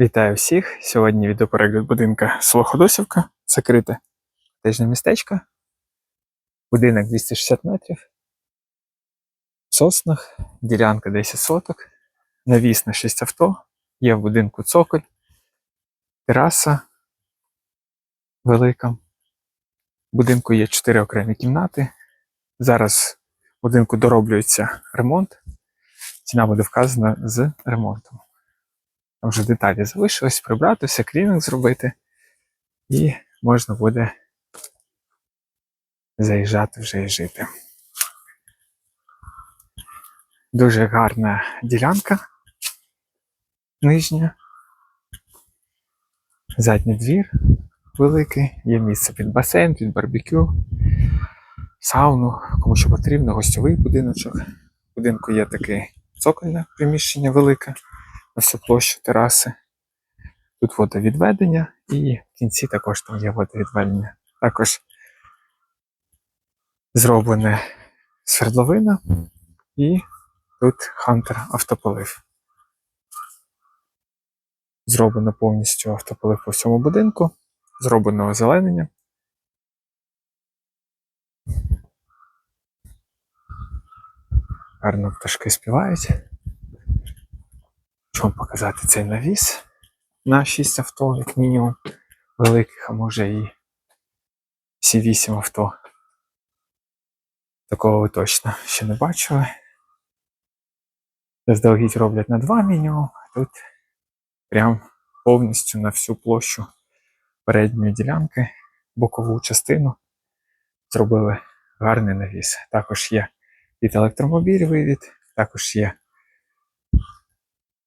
Вітаю всіх! Сьогодні відеоперегляд будинка село Ходосівка, закрите котежне містечко. Будинок 260 метрів. В соснах, ділянка 10 соток, навіс на 6 авто, є в будинку цоколь, тераса велика. В будинку є 4 окремі кімнати. Зараз в будинку дороблюється ремонт. Ціна буде вказана з ремонтом. Там вже деталі залишилось прибрати, все клінінг зробити, і можна буде заїжджати вже і жити. Дуже гарна ділянка нижня. Задній двір великий, є місце під басейн, під барбекю, сауну, кому що потрібно, гостьовий будиночок. В будинку є таке цокольне приміщення велике на всю площу тераси. Тут водовідведення і в кінці також там є водовідведення. Також зроблене свердловина і тут Hunter автополив. Зроблено повністю автополив по всьому будинку, зроблено озеленення. Гарно пташки співають. Хочу показати цей навіс на 6 авто, як мінімум, великих, а може і всі 8 авто. Такого ви точно ще не бачили. Заздалегідь роблять на 2 мінімум, а тут прям повністю на всю площу передньої ділянки, бокову частину зробили гарний навіс. Також є від електромобіль вивід, також є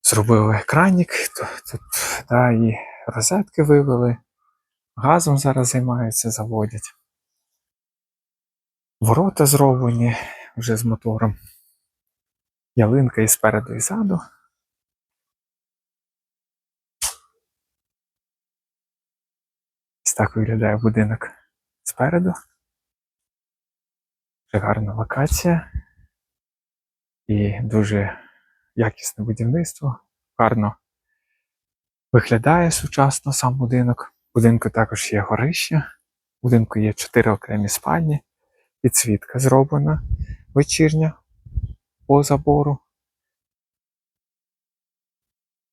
зробили екранік, тут, да, і розетки вивели, газом зараз займаються, заводять. Ворота зроблені вже з мотором. Ялинка і спереду, і ззаду. Ось так виглядає будинок спереду. Дуже гарна локація і дуже якісне будівництво, гарно виглядає сучасно сам будинок. Будинку також є горище, у будинку є чотири окремі спальні, підсвітка зроблена вечірня по забору.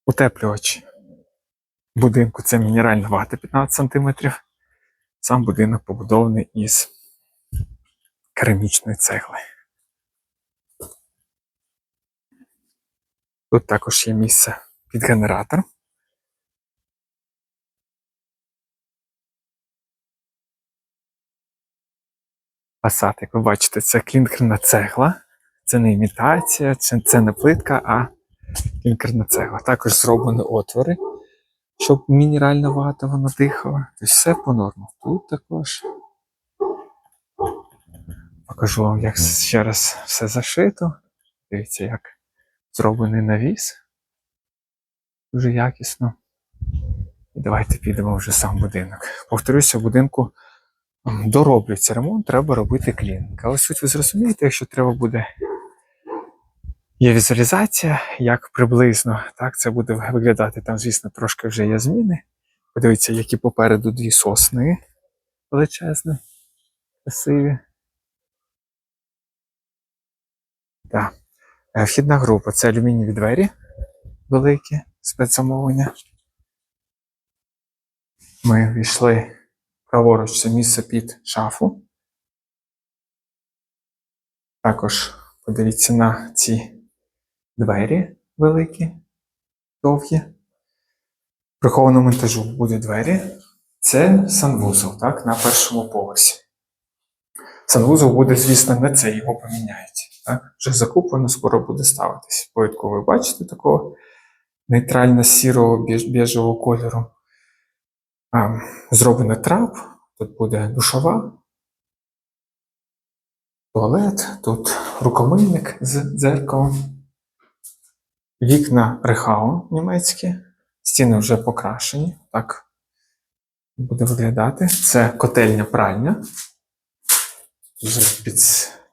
Утеплювач будинку це мінеральна вата 15 см. Сам будинок побудований із керамічної цегли. Тут також є місце під генератор. Фасад, як ви бачите, це клінкерна цегла. Це не імітація, це, не плитка, а клінкерна цегла. Також зроблені отвори, щоб мінеральна вата вона дихала. Тобто все по норму. Тут також. Покажу вам, як ще раз все зашито. Дивіться, як зроблений навіс. Дуже якісно. І давайте підемо вже сам будинок. Повторюся, в будинку дороблюється ремонт, треба робити клінінг. Але суть ви зрозумієте, якщо треба буде. Є візуалізація, як приблизно так це буде виглядати. Там, звісно, трошки вже є зміни. Подивіться, які попереду дві сосни величезні, красиві. Так. Е, Вхідна група це алюмінієві двері великі, спецзамовлення. Ми війшли праворуч це місце під шафу. Також подивіться на ці двері великі, довгі. Прихованому монтажу будуть двері. Це санвузол, так, на першому поверсі. Санвузол буде, звісно, не цей, його поміняють. Так? Вже закуплено, скоро буде ставитись. Поїдку ви бачите такого нейтрально-сірого біж- біжевого кольору. Зроблено трап, тут буде душова, туалет, тут рукомийник з дзеркалом, вікна рехау німецькі, стіни вже покрашені, так буде виглядати. Це котельня пральня. Вже під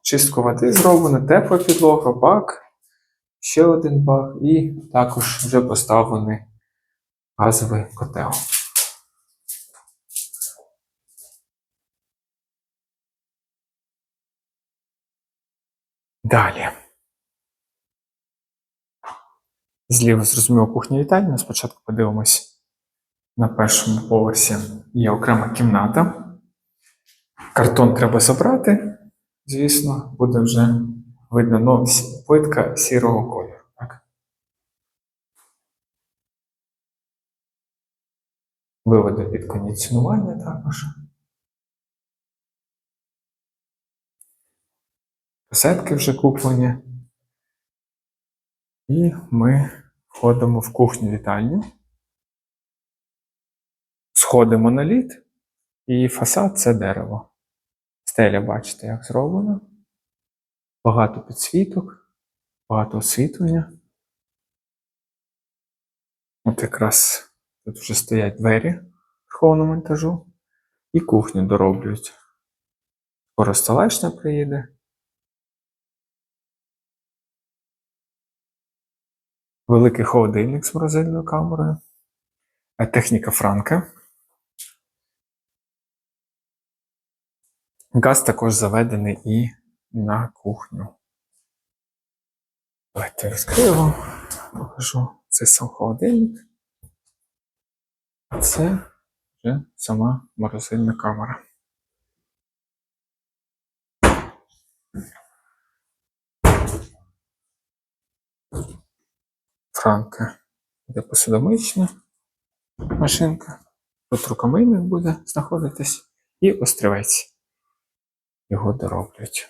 чистку води зроблено, тепла підлога, бак, ще один бак, і також вже поставлений газовий котел. Далі. Зліва зрозуміло кухня вітальня. Спочатку подивимось на першому поверсі є окрема кімната. Картон треба забрати, звісно, буде вже видно ну, плитка сірого кольору. Виводи під кондиціонування також. Касетки вже куплені. І ми входимо в кухню вітальню. Сходи моноліт, і фасад це дерево. Стеля, бачите, як зроблено. Багато підсвіток, багато освітлення. От якраз тут вже стоять двері верховного монтажу і кухню дороблюють. Скоро столешня приїде. Великий холодильник з морозильною камерою. Техніка Франка. Газ також заведений і на кухню. Давайте розкрию вам, покажу. Це сам холодильник. А це вже сама морозильна камера. Франка. Буде посудомична машинка. Тут рукомийник буде знаходитись. І острівець. Його дороблять.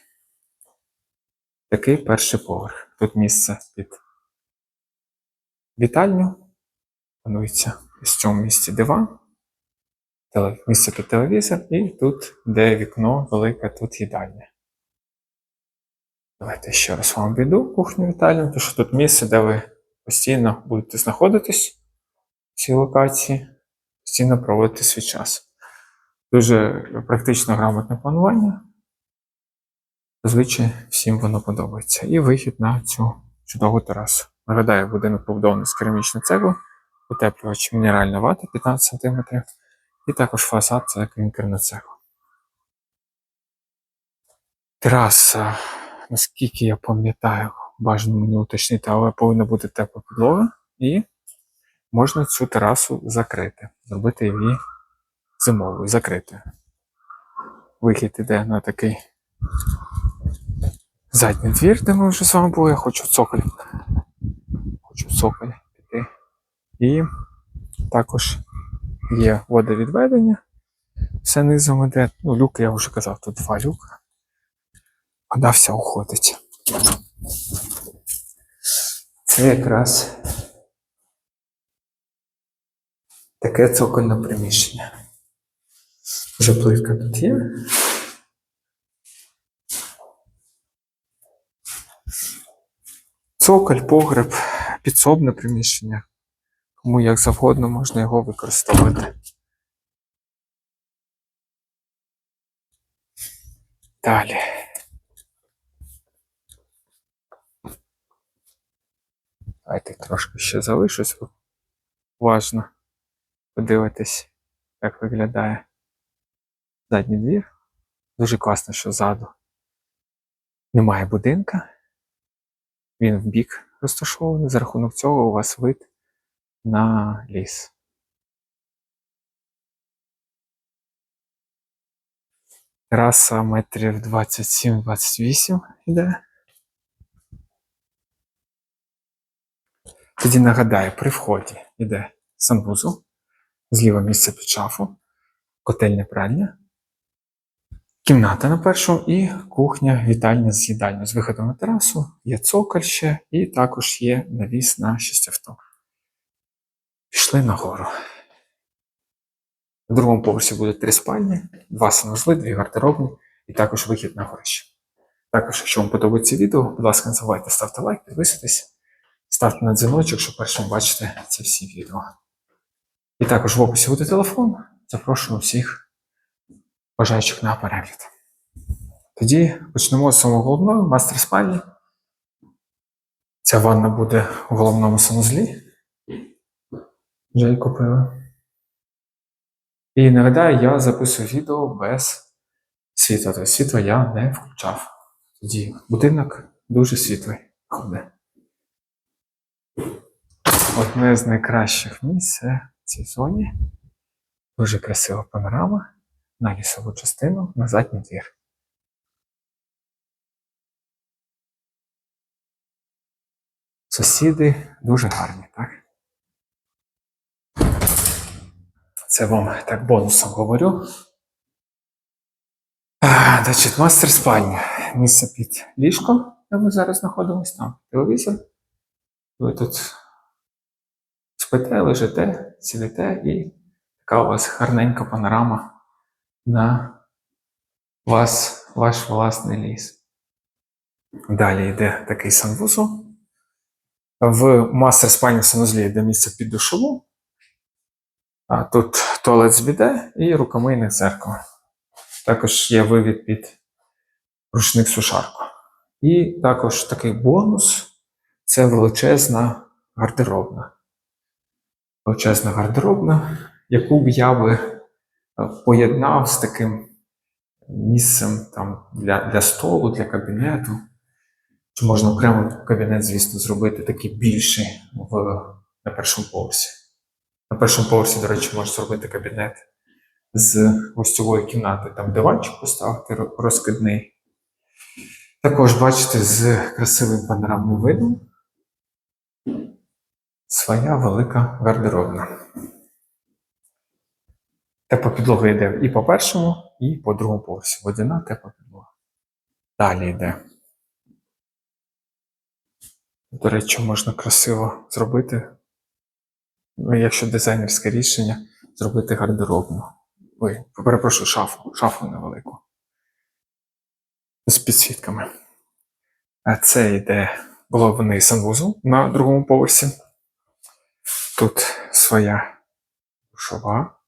Такий перший поверх. Тут місце під вітальню. Планується в цьому місці диван, місце під телевізор, і тут, де вікно велике, тут їдальня. Давайте ще раз вам обійду кухню вітальню, тому що тут місце, де ви постійно будете знаходитись в цій локації, постійно проводити свій час. Дуже практично грамотне планування. Зазвичай всім воно подобається. І вихід на цю чудову терасу. Нагадаю, будинок побудований з керамічної цегли, утеплювач мінеральна вата 15 см, і також фасад це клінкерна цегла. Тераса, наскільки я пам'ятаю, бажано мені уточнити, але повинна бути тепла підлога, і можна цю терасу закрити, зробити її зимовою, закрити. Вихід іде на такий задній двір, де ми вже з вами були. Я хочу цоколь. Хочу цоколь піти. І також є водовідведення. Все низом іде. Ну, люки я вже казав, тут два люка. Вода вся уходить. Це якраз таке цокольне приміщення. Вже плитка тут є. Цоколь, погреб, підсобне приміщення. Кому як завгодно можна його використовувати. Далі. Давайте трошки ще залишусь. Уважно подивитись, як виглядає задній двір. Дуже класно, що ззаду немає будинка. Він в бік розташований. За рахунок цього у вас вид на ліс. Тераса метрів 27-28 йде. Тоді нагадаю, при вході йде санвузол, зліва місце під шафу, котельня пральня, кімната на першому і кухня, вітальня з їдальню. З виходом на терасу є цоколь ще, і також є навіс на 6 авто. Пішли нагору. На другому поверсі буде три спальні, два санузли, дві гардеробні і також вихід на горище. Також, якщо вам подобається відео, будь ласка, не забувайте ставте лайк, підписуйтесь, ставте на дзвіночок, щоб першим бачити ці всі відео. І також в описі буде телефон. Запрошую всіх бажаючих на перегляд. Тоді почнемо з самого головного мастер спальні. Ця ванна буде у головному санузлі. Вже й купили. І нагадаю, я записую відео без світла. Тобто світло я не включав. Тоді будинок дуже світлий ходить. Одне з найкращих місць в цій зоні. Дуже красива панорама на лісову частину на задній двір. Сусіди дуже гарні, так? Це вам так бонусом говорю. Значить, мастер спальня. Місце під ліжком, де ми зараз знаходимося, там телевізор. Ви тут спите, лежите, сидите і така у вас гарненька панорама на вас, ваш власний ліс. Далі йде такий санвузол. В мастер спальні санузлі йде місце під душову. А тут туалет з біде і рукомийне зеркало. Також є вивід під рушник сушарку. І також такий бонус це величезна гардеробна. Величезна гардеробна, яку б я би поєднав з таким місцем там, для, для столу, для кабінету. Чи можна окремо кабінет, звісно, зробити такий більший в, на першому поверсі. На першому поверсі, до речі, можна зробити кабінет з гостьової кімнати, там диванчик поставити ро- розкидний. Також бачите, з красивим панорамним видом своя велика гардеробна. Тепла підлога йде і по першому, і по другому поверсі. Водяна тепла підлога. Далі йде. До речі, можна красиво зробити, ну, якщо дизайнерське рішення, зробити гардеробну. Ой, перепрошую, шафу, шафу невелику. З підсвітками. А це йде головний санвузол на другому поверсі. Тут своя душова,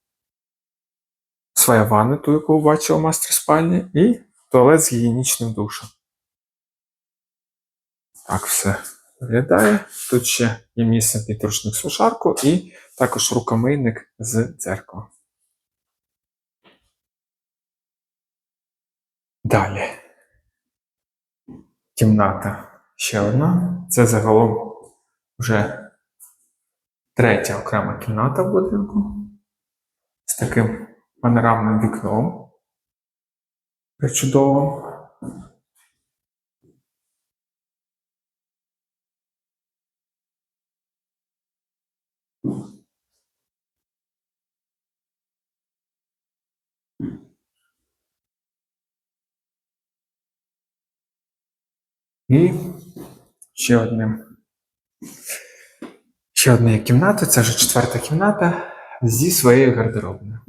своя ванна, ту, яку ви бачили в мастер спальні, і туалет з гігієнічним душем. Так все виглядає. Тут ще є місце під рушник сушарку і також рукомийник з дзеркалом. Далі. Кімната ще одна. Це загалом вже третя окрема кімната в будинку з таким панорамним вікном. Причудовим. І ще одним. Ще одна кімната, це вже четверта кімната зі своєю гардеробною.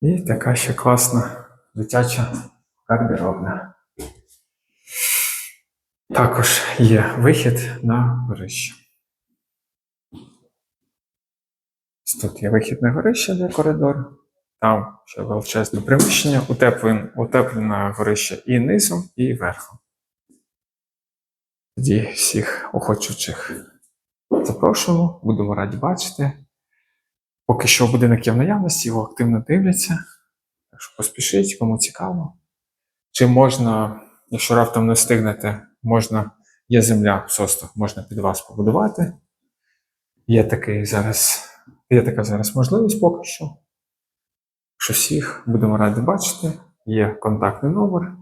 І така ще класна дитяча гардеробна. Також є вихід на горище. Тут є вихід на горище, де коридор. Там ще величезне приміщення, утеплене, утеплене горище і низом, і верхом. Тоді всіх охочих запрошуємо, будемо раді бачити. Поки що будинок є в наявності, його активно дивляться. Так що поспішіть, кому цікаво. Чи можна, якщо раптом не встигнете, можна, є земля в состах, можна під вас побудувати. Є такий зараз, є така зараз можливість поки що. Що всіх будемо раді бачити. Є контактний номер,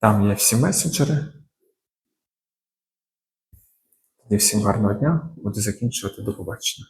там є всі месенджери. Тоді всім гарного дня, буду закінчувати до побачення.